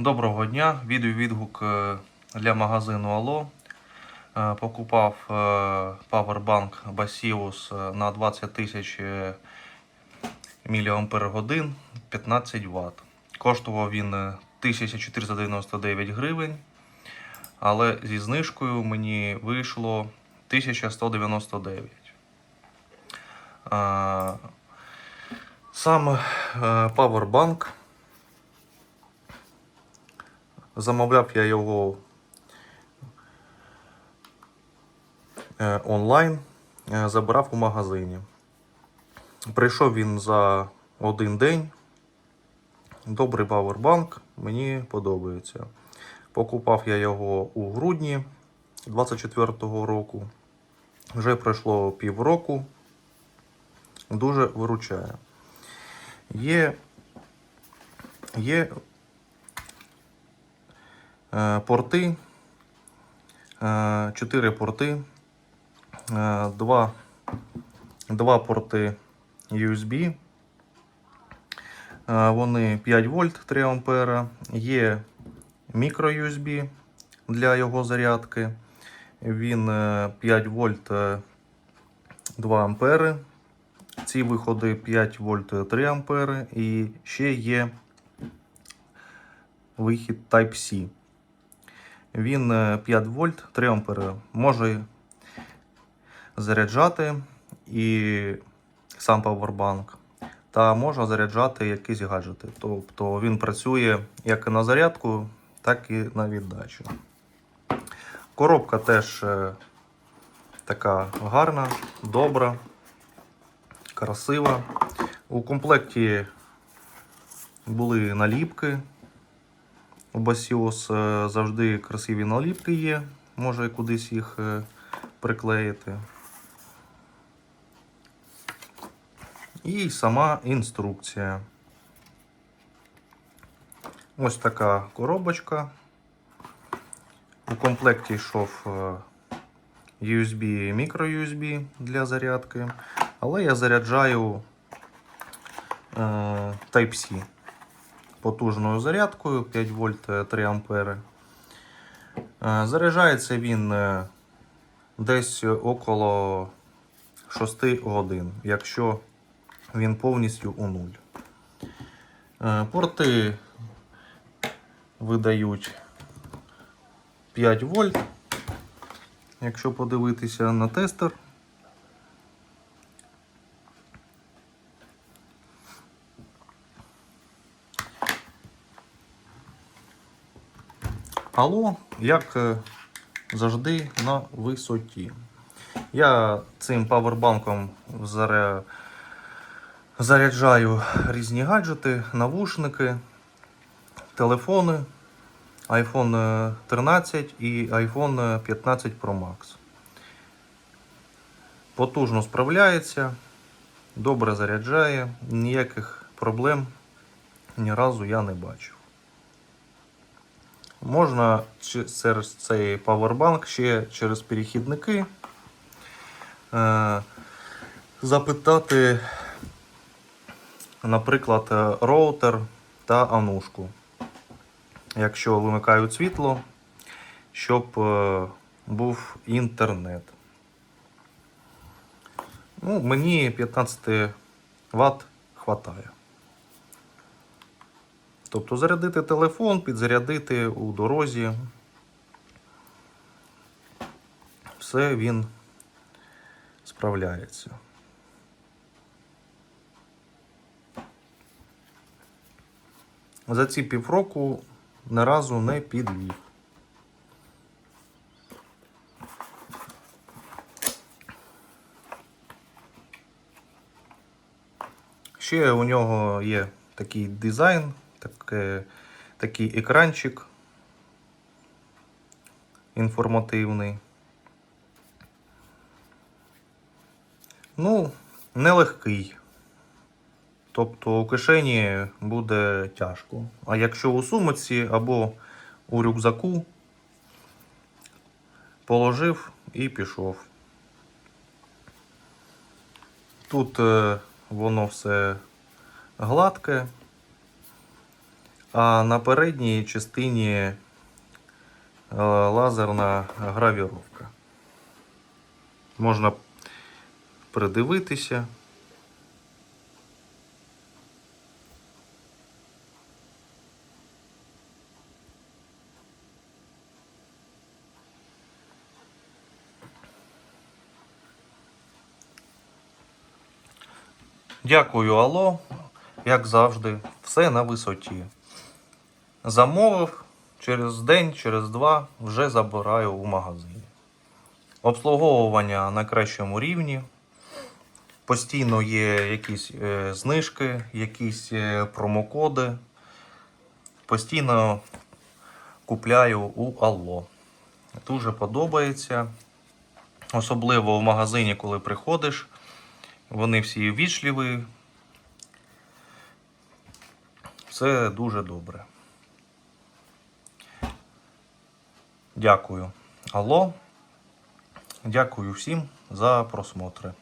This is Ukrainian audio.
Доброго дня. Відеовідгук е, для магазину Ало. Е, Покупав Powerbank Basius е, на 20 тисяч мАч 15 Вт. Коштував він е, 1499 гривень, але зі знижкою мені вийшло 1199. Е, Сам Powerbank Замовляв я його е, онлайн, е, забирав у магазині. Прийшов він за один день. Добрий павербанк, мені подобається. Покупав я його у грудні 24-го року. Вже пройшло півроку. Дуже виручає. Є, є порти, 4 порти, 2, 2 порти USB. Е, Вони 5 вольт 3 ампера. Є мікро USB для його зарядки. Він е, 5 вольт е, 2 ампери. Ці виходи 5 вольт 3 ампери. І ще є вихід Type-C. Він е, 5 вольт 3 ампери. Може заряджати і сам павербанк, та може заряджати якісь гаджети. Тобто він працює як на зарядку, так і на віддачу. Коробка теж е, така гарна, добра, красива. У комплекті були наліпки. У Басіос е, завжди красиві наліпки є, може кудись їх е, приклеїти. І сама інструкція. Ось така коробочка. У комплекті йшов USB і microUSB для зарядки, але я заряджаю е, Type-C потужною зарядкою 5 вольт 3 ампери. Е, Заряджається він е, десь около 6 годин, якщо він повністю у нуль. Е, Порти видають 5 вольт. Якщо подивитися на тестер, Алло, як е, завжди на висоті. Я цим павербанком заря... заряджаю різні гаджети, навушники, телефони, iPhone 13 і iPhone 15 Pro Max. Потужно справляється, добре заряджає, ніяких проблем ні разу я не бачив. Можна через цей павербанк ще через перехідники е, запитати, наприклад, роутер та анушку, якщо вимикають світло, щоб е, був інтернет. Ну, мені 15 Вт хватає. Тобто зарядити телефон, підзарядити у дорозі. Все він справляється. За ці півроку ні разу не підвів. Ще у нього є такий дизайн таке, такий екранчик інформативний. Ну, нелегкий. Тобто у кишені буде тяжко. А якщо у сумочці або у рюкзаку положив і пішов. Тут е, воно все гладке, А на передній частині е, лазерна гравіровка. Можна придивитися. Дякую, Алло. Як завжди, все на висоті. Замовив через день, через два вже забираю у магазині. Обслуговування на кращому рівні. Постійно є якісь е, знижки, якісь е, промокоди. Постійно купляю у Алло. Дуже подобається. Особливо в магазині, коли приходиш. Вони всі вічливі. Все дуже добре. Дякую. Алло. Дякую всім за просмотри.